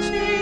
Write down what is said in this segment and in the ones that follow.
당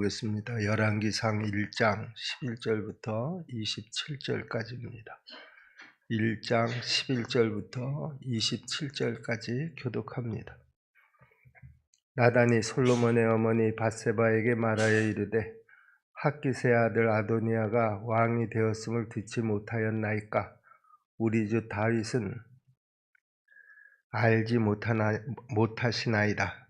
보겠습니다. 열왕기상 1장 11절부터 27절까지입니다. 1장 11절부터 27절까지 교독합니다. 나단이 솔로몬의 어머니 바세바에게 말하여 이르되 학기세 아들 아도니아가 왕이 되었음을 듣지 못하였나이까 우리 주 다윗은 알지 못하나, 못하시나이다.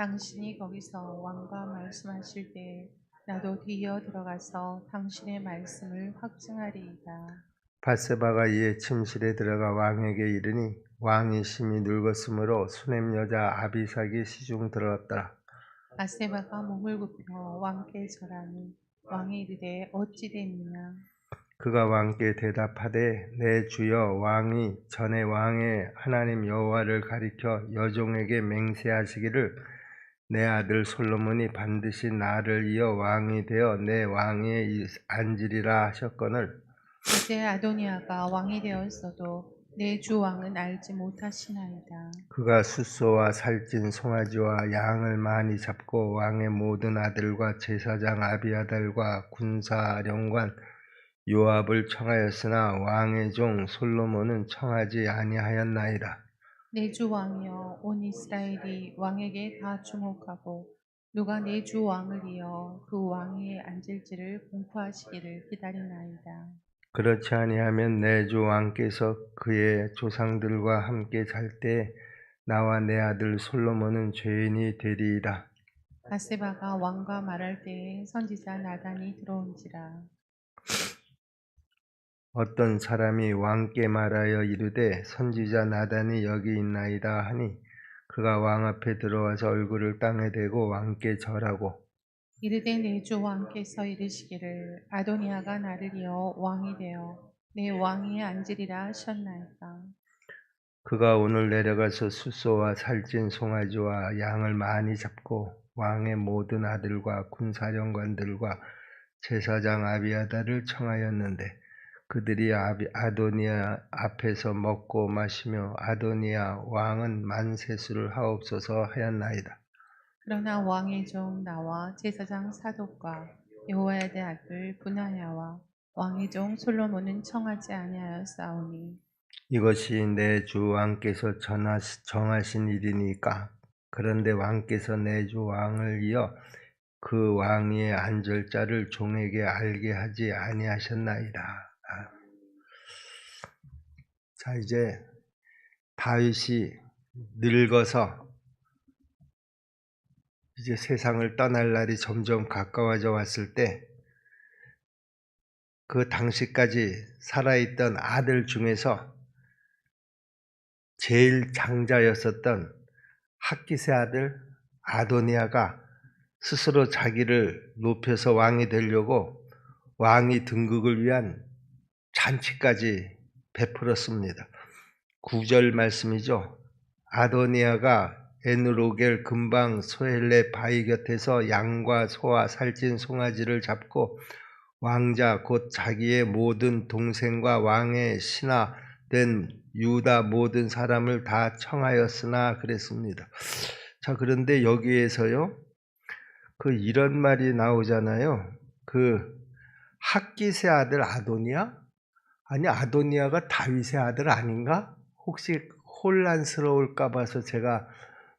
당신이 거기서 왕과 말씀하실 때 나도 뒤어 들어가서 당신의 말씀을 확증하리이다. 바세바가 이에 침실에 들어가 왕에게 이르니 왕이 심히 늙었으므로 수냄 여자 아비삭이 시중 들었더라. 바세바가 몸을 굽혀 왕께 절하니 왕이 이르되 어찌 됐느냐 그가 왕께 대답하되 내 주여 왕이 전에 왕의 하나님 여호와를 가리켜 여종에게 맹세하시기를 내 아들 솔로몬이 반드시 나를 이어 왕이 되어 내 왕위에 이- 앉으리라 하셨거늘 이제 아도니아가 왕이 되었어도 내 주 왕은 알지 못하시나이다. 그가 숫소와 살찐 송아지와 양을 많이 잡고 왕의 모든 아들과 제사장 아비아달과 군사 령관 요압을 청하였으나 왕의 종 솔로몬은 청하지 아니하였나이다. 내 주 왕이여 온 이스라엘이 왕에게 다 주목하고 누가 내 주 왕을 이어 그 왕위에 앉을지를 공포하시기를 기다리나이다. 그렇지 아니하면 내 주 왕께서 그의 조상들과 함께 잘 때 나와 내 아들 솔로몬은 죄인이 되리이다. 바세바가 왕과 말할 때에 선지자 나단이 들어온지라. 어떤 사람이 왕께 말하여 이르되 선지자 나단이 여기 있나이다 하니 그가 왕 앞에 들어와서 얼굴을 땅에 대고 왕께 절하고 이르되 내 주 왕께서 이르시기를 아도니아가 나를 이어 왕이 되어 내 왕위에 앉으리라 하셨나이까. 그가 오늘 내려가서 숫소와 살찐 송아지와 양을 많이 잡고 왕의 모든 아들과 군사령관들과 제사장 아비아다를 청하였는데 그들이 아비, 아도니아 앞에서 먹고 마시며 아도니아 왕은 만세수를 하옵소서 하였나이다. 그러나 왕의 종 나와 제사장 사독과 여호와의 아들 분하야와 왕의 종 솔로몬은 청하지 아니하였사오니 이것이 내 주 왕께서 정하신 일이니까 그런데 왕께서 내 주 왕을 이어 그 왕위에 앉을 자를 종에게 알게 하지 아니하셨나이다. 아. 자 이제 다윗이 늙어서 이제 세상을 떠날 날이 점점 가까워져 왔을 때 그 당시까지 살아있던 아들 중에서 제일 장자였었던 학기세 아들 아도니아가 스스로 자기를 높여서 왕이 되려고 왕위 등극을 위한 잔치까지 베풀었습니다. 구절 말씀이죠. 아도니아가 에누로겔 근방 소헬레 바위 곁에서 양과 소와 살찐 송아지를 잡고 왕자 곧 자기의 모든 동생과 왕의 신하 된 유다 모든 사람을 다 청하였으나 그랬습니다. 자, 그런데 여기에서요, 그 이런 말이 나오잖아요. 그 학기세 아들 아도니아? 아니, 아도니아가 다윗의 아들 아닌가? 혹시 혼란스러울까 봐서 제가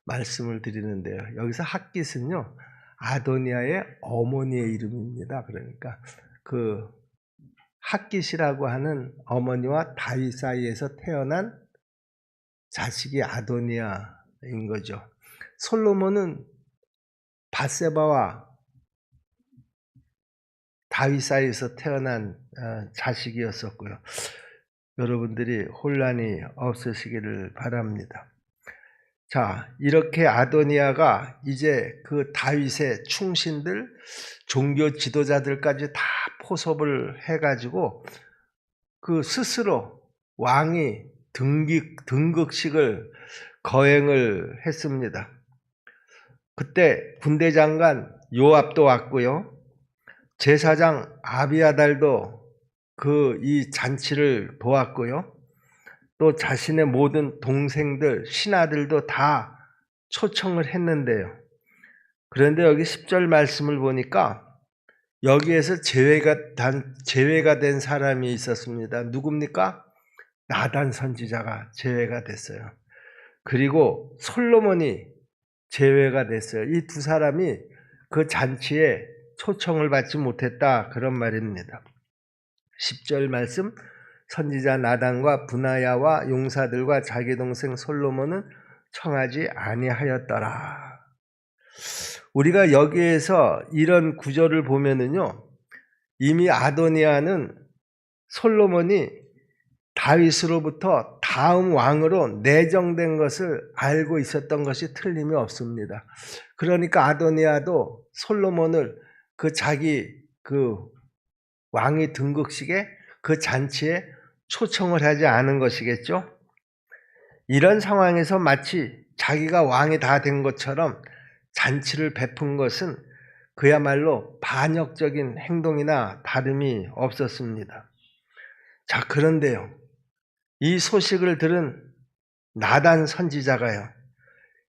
말씀을 드리는데요. 여기서 학깃은요, 아도니아의 어머니의 이름입니다. 그러니까 그 학깃이라고 하는 어머니와 다윗 사이에서 태어난 자식이 아도니아인 거죠. 솔로몬은 바세바와 다윗 사이에서 태어난 어, 자식이었었고요. 여러분들이 혼란이 없으시기를 바랍니다. 자, 이렇게 아도니아가 이제 그 다윗의 충신들, 종교 지도자들까지 다 포섭을 해가지고 그 스스로 왕이 등극, 등극식을 거행을 했습니다. 그때 군대 장관 요압도 왔고요. 제사장 아비아달도 그 이 잔치를 보았고요. 또 자신의 모든 동생들, 신하들도 다 초청을 했는데요. 그런데 여기 10절 말씀을 보니까 여기에서 제외가, 단, 제외가 된 사람이 있었습니다. 누굽니까? 나단 선지자가 제외가 됐어요. 그리고 솔로몬이 제외가 됐어요. 이 두 사람이 그 잔치에 초청을 받지 못했다. 그런 말입니다. 10절 말씀 선지자 나단과 분하야와 용사들과 자기 동생 솔로몬은 청하지 아니하였더라. 우리가 여기에서 이런 구절을 보면은요. 이미 아도니아는 솔로몬이 다윗으로부터 다음 왕으로 내정된 것을 알고 있었던 것이 틀림이 없습니다. 그러니까 아도니아도 솔로몬을 그 자기 그 왕위 등극식에 그 잔치에 초청을 하지 않은 것이겠죠? 이런 상황에서 마치 자기가 왕이 다 된 것처럼 잔치를 베푼 것은 그야말로 반역적인 행동이나 다름이 없었습니다. 자, 그런데요. 이 소식을 들은 나단 선지자가요.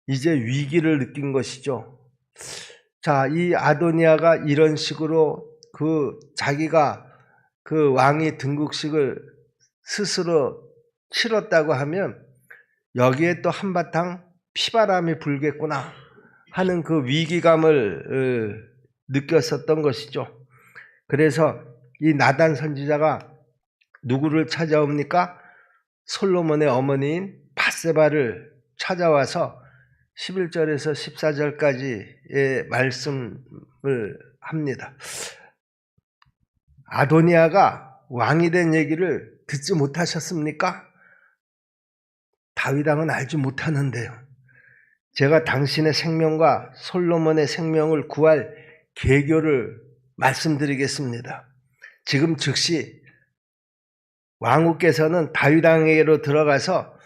이제 위기를 느낀 것이죠. 자, 이 아도니아가 이런 식으로 그 자기가 그 왕이 등국식을 스스로 치렀다고 하면 여기에 또 한바탕 피바람이 불겠구나 하는 그 위기감을 어, 느꼈었던 것이죠. 그래서 이 나단 선지자가 누구를 찾아옵니까? 솔로몬의 어머니인 바세바를 찾아와서 11절에서 14절까지의 말씀을 합니다. 아도니아가 왕이 된 얘기를 듣지 못하셨습니까? 다윗왕은 알지 못하는데요. 제가 당신의 생명과 솔로몬의 생명을 구할 계교를 말씀드리겠습니다. 지금 즉시 왕후께서는 다윗왕에게로 들어가서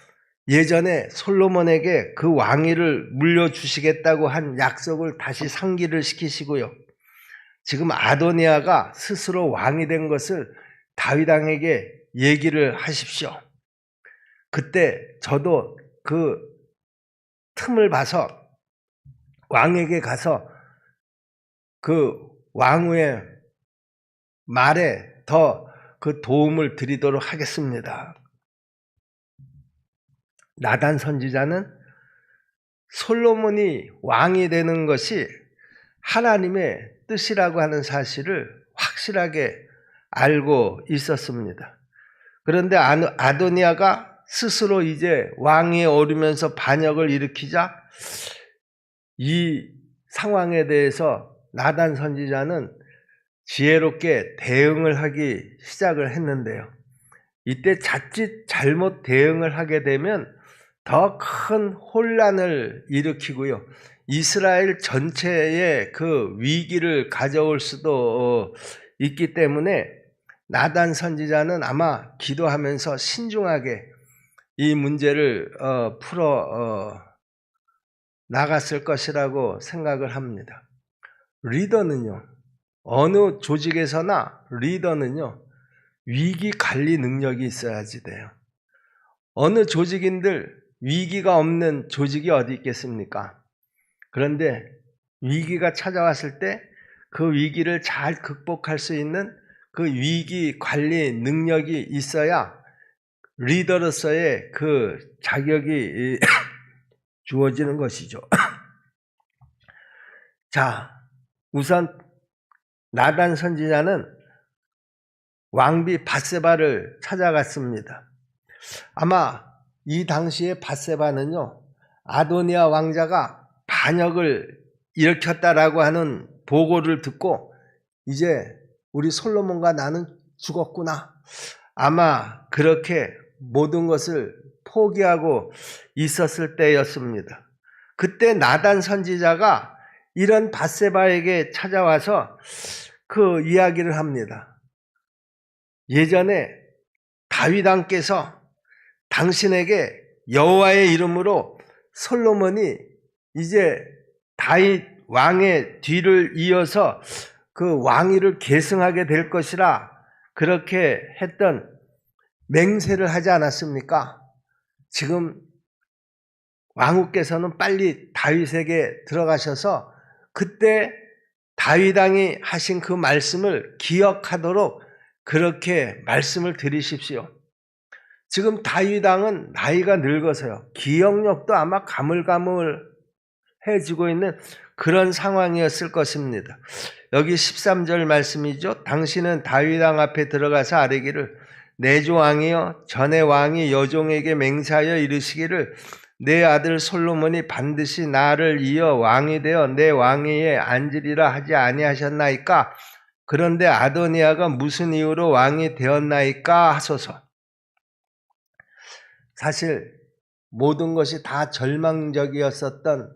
예전에 솔로몬에게 그 왕위를 물려주시겠다고 한 약속을 다시 상기를 시키시고요. 지금 아도니아가 스스로 왕이 된 것을 다윗왕에게 얘기를 하십시오. 그때 저도 그 틈을 봐서 왕에게 가서 그 왕후의 말에 더 그 도움을 드리도록 하겠습니다. 나단 선지자는 솔로몬이 왕이 되는 것이 하나님의 뜻이라고 하는 사실을 확실하게 알고 있었습니다. 그런데 아도니아가 스스로 이제 왕위에 오르면서 반역을 일으키자 이 상황에 대해서 나단 선지자는 지혜롭게 대응을 하기 시작을 했는데요. 이때 자칫 잘못 대응을 하게 되면 더 큰 혼란을 일으키고요. 이스라엘 전체에 그 위기를 가져올 수도 있기 때문에 나단 선지자는 아마 기도하면서 신중하게 이 문제를 어, 풀어 어, 나갔을 것이라고 생각을 합니다. 리더는요, 어느 조직에서나 리더는요, 위기 관리 능력이 있어야지 돼요. 어느 조직인들 위기가 없는 조직이 어디 있겠습니까? 그런데 위기가 찾아왔을 때 그 위기를 잘 극복할 수 있는 그 위기 관리 능력이 있어야 리더로서의 그 자격이 주어지는 것이죠. 자, 우선 나단 선지자는 왕비 바세바를 찾아갔습니다. 아마 이 당시에 바세바는요, 아도니아 왕자가 반역을 일으켰다라고 하는 보고를 듣고 이제 우리 솔로몬과 나는 죽었구나. 아마 그렇게 모든 것을 포기하고 있었을 때였습니다. 그때 나단 선지자가 이런 바세바에게 찾아와서 그 이야기를 합니다. 예전에 다윗 왕께서 당신에게 여호와의 이름으로 솔로몬이 이제 다윗 왕의 뒤를 이어서 그 왕위를 계승하게 될 것이라 그렇게 했던 맹세를 하지 않았습니까? 지금 왕후께서는 빨리 다윗에게 들어가셔서 그때 다윗 왕이 하신 그 말씀을 기억하도록 그렇게 말씀을 드리십시오. 지금 다윗 왕은 나이가 늙어서요. 기억력도 아마 가물가물해지고 있는 그런 상황이었을 것입니다. 여기 13절 말씀이죠. 당신은 다윗 왕 앞에 들어가서 아뢰기를 내조 왕이여 전에 왕이 여종에게 맹세하여 이르시기를 내 아들 솔로몬이 반드시 나를 이어 왕이 되어 내 왕위에 앉으리라 하지 아니하셨나이까 그런데 아도니아가 무슨 이유로 왕이 되었나이까 하소서 사실 모든 것이 다 절망적이었었던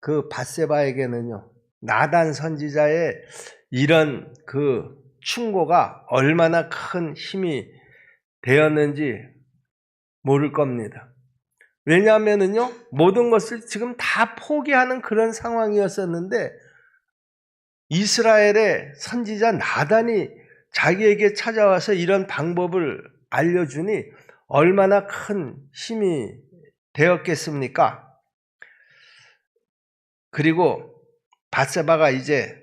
그 바세바에게는요 나단 선지자의 이런 그 충고가 얼마나 큰 힘이 되었는지 모를 겁니다. 왜냐하면은요, 모든 것을 지금 다 포기하는 그런 상황이었었는데, 이스라엘의 선지자 나단이 자기에게 찾아와서 이런 방법을 알려주니 얼마나 큰 힘이 되었겠습니까? 그리고 바세바가 이제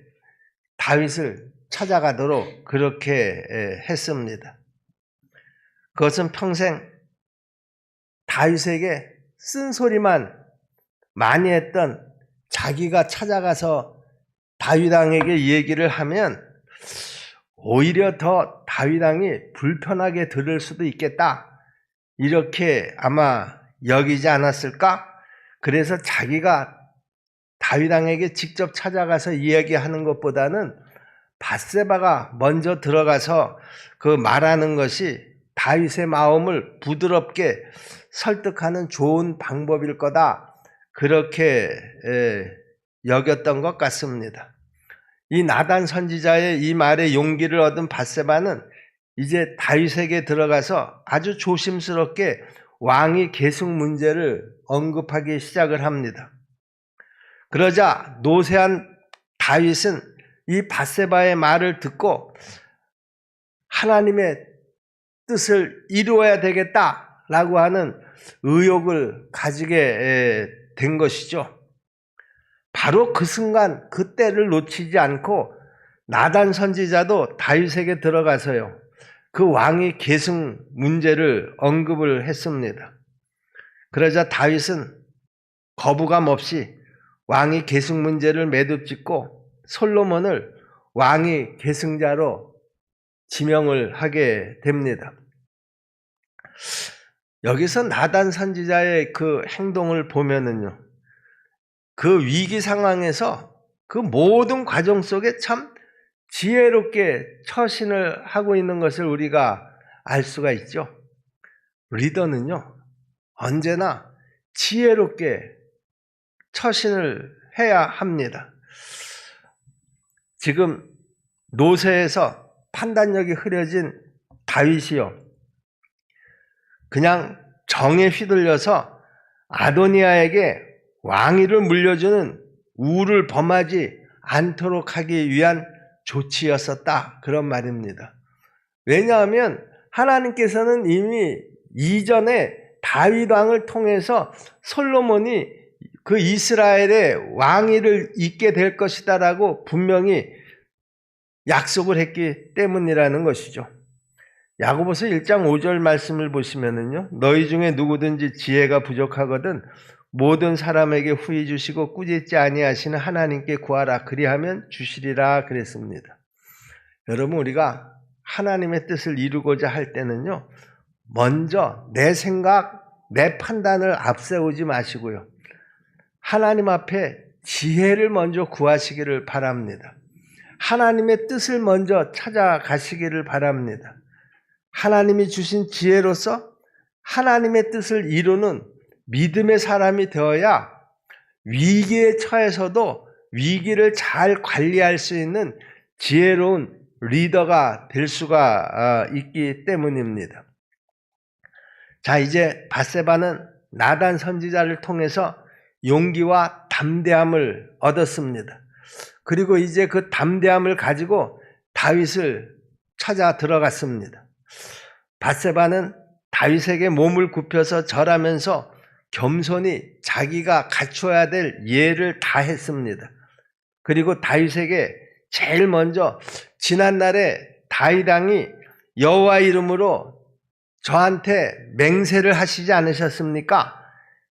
다윗을 찾아가도록 그렇게 에, 했습니다. 그것은 평생 다윗에게 쓴소리만 많이 했던 자기가 찾아가서 다윗 왕에게 얘기를 하면 오히려 더 다윗 왕이 불편하게 들을 수도 있겠다. 이렇게 아마 여기지 않았을까? 그래서 자기가 다윗 왕에게 직접 찾아가서 이야기하는 것보다는 바세바가 먼저 들어가서 그 말하는 것이 다윗의 마음을 부드럽게 설득하는 좋은 방법일 거다. 그렇게 에, 여겼던 것 같습니다. 이 나단 선지자의 이 말에 용기를 얻은 바세바는 이제 다윗에게 들어가서 아주 조심스럽게 왕이 계승 문제를 언급하기 시작을 합니다. 그러자 노세한 다윗은 이 바세바의 말을 듣고 하나님의 뜻을 이루어야 되겠다라고 하는 의욕을 가지게 된 것이죠. 바로 그 순간 그 때를 놓치지 않고 나단 선지자도 다윗에게 들어가서요. 그 왕이 계승 문제를 언급을 했습니다. 그러자 다윗은 거부감 없이 왕이 계승 문제를 매듭짓고 솔로몬을 왕이 계승자로 지명을 하게 됩니다. 여기서 나단 선지자의 그 행동을 보면은요. 그 위기 상황에서 그 모든 과정 속에 참 지혜롭게 처신을 하고 있는 것을 우리가 알 수가 있죠. 리더는요, 언제나 지혜롭게 처신을 해야 합니다. 지금 노세에서 판단력이 흐려진 다윗이요. 그냥 정에 휘둘려서 아도니아에게 왕위를 물려주는 우를 범하지 않도록 하기 위한 조치였었다. 그런 말입니다. 왜냐하면 하나님께서는 이미 이전에 다윗 왕을 통해서 솔로몬이 그 이스라엘의 왕위를 잇게 될 것이다라고 분명히 약속을 했기 때문이라는 것이죠. 야고보서 1장 5절 말씀을 보시면은요. 너희 중에 누구든지 지혜가 부족하거든 모든 사람에게 후히 주시고 꾸짖지 아니하시는 하나님께 구하라 그리하면 주시리라 그랬습니다. 여러분 우리가 하나님의 뜻을 이루고자 할 때는요. 먼저 내 생각, 내 판단을 앞세우지 마시고요. 하나님 앞에 지혜를 먼저 구하시기를 바랍니다. 하나님의 뜻을 먼저 찾아가시기를 바랍니다. 하나님이 주신 지혜로서 하나님의 뜻을 이루는 믿음의 사람이 되어야 위기에 처해서도 위기를 잘 관리할 수 있는 지혜로운 리더가 될 수가 있기 때문입니다. 자, 이제 바세바는 나단 선지자를 통해서 용기와 담대함을 얻었습니다. 그리고 이제 그 담대함을 가지고 다윗을 찾아 들어갔습니다. 바세바는 다윗에게 몸을 굽혀서 절하면서 겸손히 자기가 갖춰야 될 예를 다 했습니다. 그리고 다윗에게 제일 먼저 지난 날에 다윗 왕이 여호와 이름으로 저한테 맹세를 하시지 않으셨습니까?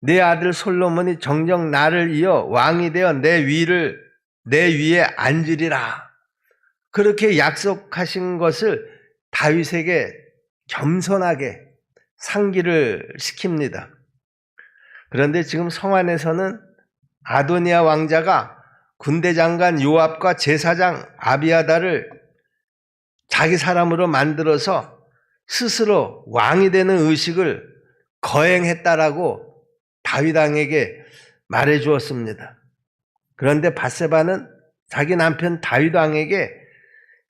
내 아들 솔로몬이 정정 나를 이어 왕이 되어 내 위를 내 위에 앉으리라. 그렇게 약속하신 것을 다윗에게 겸손하게 상기를 시킵니다. 그런데 지금 성 안에서는 아도니아 왕자가 군대 장관 요압과 제사장 아비아다를 자기 사람으로 만들어서 스스로 왕이 되는 의식을 거행했다라고 다윗 왕에게 말해 주었습니다. 그런데 바세바는 자기 남편 다윗 왕에게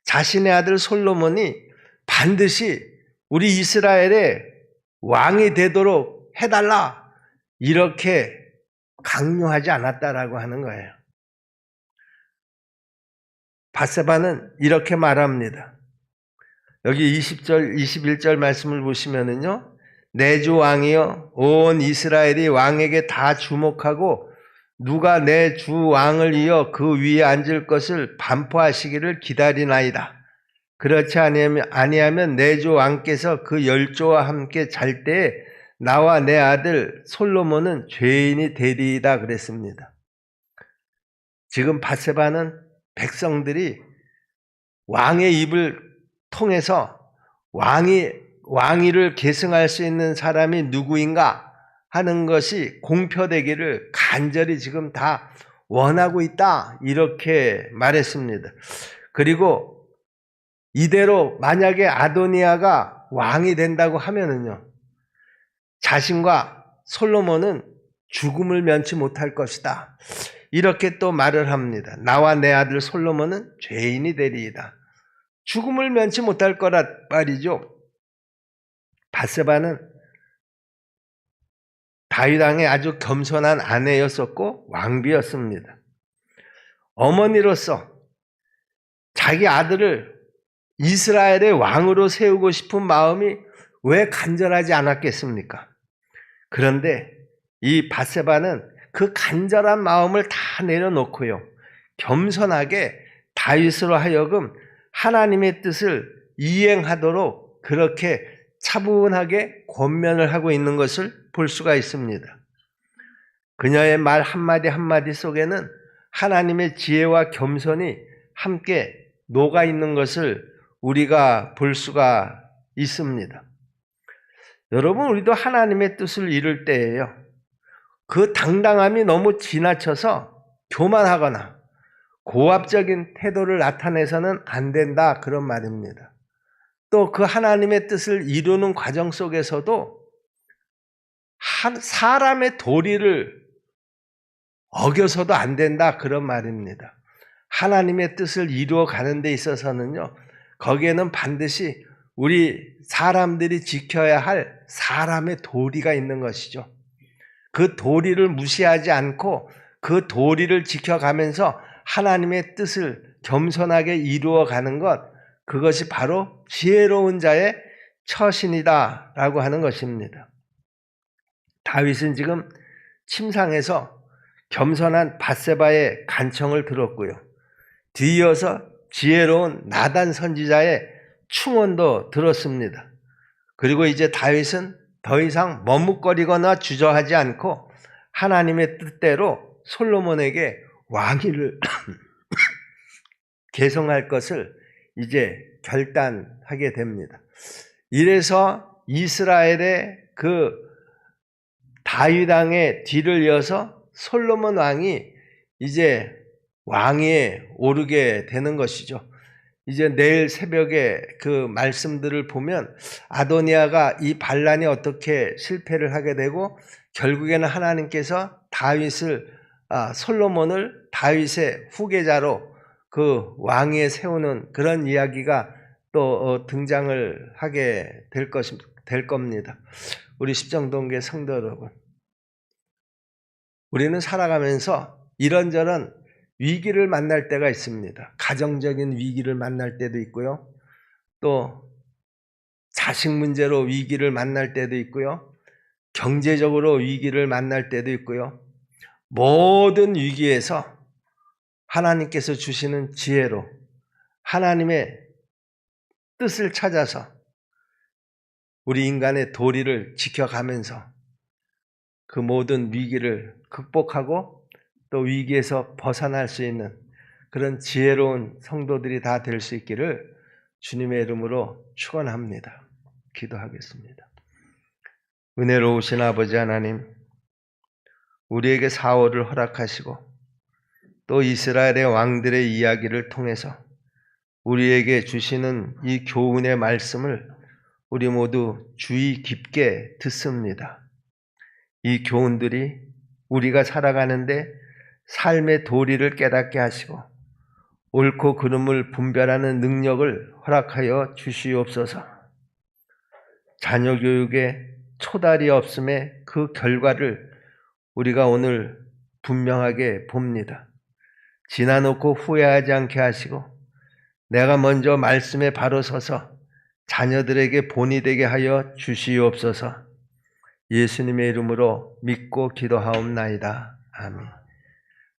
자신의 아들 솔로몬이 반드시 우리 이스라엘의 왕이 되도록 해달라 이렇게 강요하지 않았다라고 하는 거예요. 바세바는 이렇게 말합니다. 여기 20절, 21절 말씀을 보시면은요. 내주 왕이여 온 이스라엘이 왕에게 다 주목하고 누가 내 주 왕을 이어 그 위에 앉을 것을 반포하시기를 기다리나이다. 그렇지 아니하면, 아니하면 내 주 왕께서 그 열조와 함께 잘 때에 나와 내 아들 솔로몬은 죄인이 되리이다 그랬습니다. 지금 바세바는 백성들이 왕의 입을 통해서 왕이 왕위를 계승할 수 있는 사람이 누구인가 하는 것이 공표되기를 간절히 지금 다 원하고 있다 이렇게 말했습니다. 그리고 이대로 만약에 아도니아가 왕이 된다고 하면은요 자신과 솔로몬은 죽음을 면치 못할 것이다. 이렇게 또 말을 합니다. 나와 내 아들 솔로몬은 죄인이 되리이다. 죽음을 면치 못할 거란 말이죠. 바세바는 다윗왕의 아주 겸손한 아내였었고 왕비였습니다. 어머니로서 자기 아들을 이스라엘의 왕으로 세우고 싶은 마음이 왜 간절하지 않았겠습니까? 그런데 이 바세바는 그 간절한 마음을 다 내려놓고요. 겸손하게 다윗으로 하여금 하나님의 뜻을 이행하도록 그렇게 차분하게 권면을 하고 있는 것을 볼 수가 있습니다. 그녀의 말 한마디 한마디 속에는 하나님의 지혜와 겸손이 함께 녹아 있는 것을 우리가 볼 수가 있습니다. 여러분, 우리도 하나님의 뜻을 이룰 때에요. 그 당당함이 너무 지나쳐서 교만하거나 고압적인 태도를 나타내서는 안 된다. 그런 말입니다. 또 그 하나님의 뜻을 이루는 과정 속에서도 한 사람의 도리를 어겨서도 안 된다. 그런 말입니다. 하나님의 뜻을 이루어 가는 데 있어서는요, 거기에는 반드시 우리 사람들이 지켜야 할 사람의 도리가 있는 것이죠. 그 도리를 무시하지 않고 그 도리를 지켜가면서 하나님의 뜻을 겸손하게 이루어 가는 것, 그것이 바로 지혜로운 자의 처신이다 라고 하는 것입니다. 다윗은 지금 침상에서 겸손한 바세바의 간청을 들었고요. 뒤이어서 지혜로운 나단 선지자의 충언도 들었습니다. 그리고 이제 다윗은 더 이상 머뭇거리거나 주저하지 않고 하나님의 뜻대로 솔로몬에게 왕위를 개성할 것을 이제 결단하게 됩니다. 이래서 이스라엘의 그 다윗 왕의 뒤를 이어서 솔로몬 왕이 이제 왕위에 오르게 되는 것이죠. 이제 내일 새벽에 그 말씀들을 보면 아도니아가 이 반란이 어떻게 실패를 하게 되고 결국에는 하나님께서 다윗을 아, 솔로몬을 다윗의 후계자로 그 왕위에 세우는 그런 이야기가 또 어, 등장을 하게 될 것이 될 겁니다. 우리 십정동계 성도 여러분, 우리는 살아가면서 이런저런 위기를 만날 때가 있습니다. 가정적인 위기를 만날 때도 있고요. 또 자식 문제로 위기를 만날 때도 있고요. 경제적으로 위기를 만날 때도 있고요. 모든 위기에서 하나님께서 주시는 지혜로 하나님의 뜻을 찾아서 우리 인간의 도리를 지켜가면서 그 모든 위기를 극복하고 또 위기에서 벗어날 수 있는 그런 지혜로운 성도들이 다 될 수 있기를 주님의 이름으로 축원합니다. 기도하겠습니다. 은혜로우신 아버지 하나님, 우리에게 사월을 허락하시고 또 이스라엘의 왕들의 이야기를 통해서 우리에게 주시는 이 교훈의 말씀을 우리 모두 주의 깊게 듣습니다. 이 교훈들이 우리가 살아가는데 삶의 도리를 깨닫게 하시고 옳고 그름을 분별하는 능력을 허락하여 주시옵소서. 자녀 교육에 초달이 없음에 그 결과를 우리가 오늘 분명하게 봅니다. 지나놓고 후회하지 않게 하시고 내가 먼저 말씀에 바로 서서 자녀들에게 본이 되게 하여 주시옵소서. 예수님의 이름으로 믿고 기도하옵나이다. 아멘.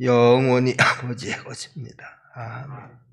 영원히 아버지의 것입니다. 아멘.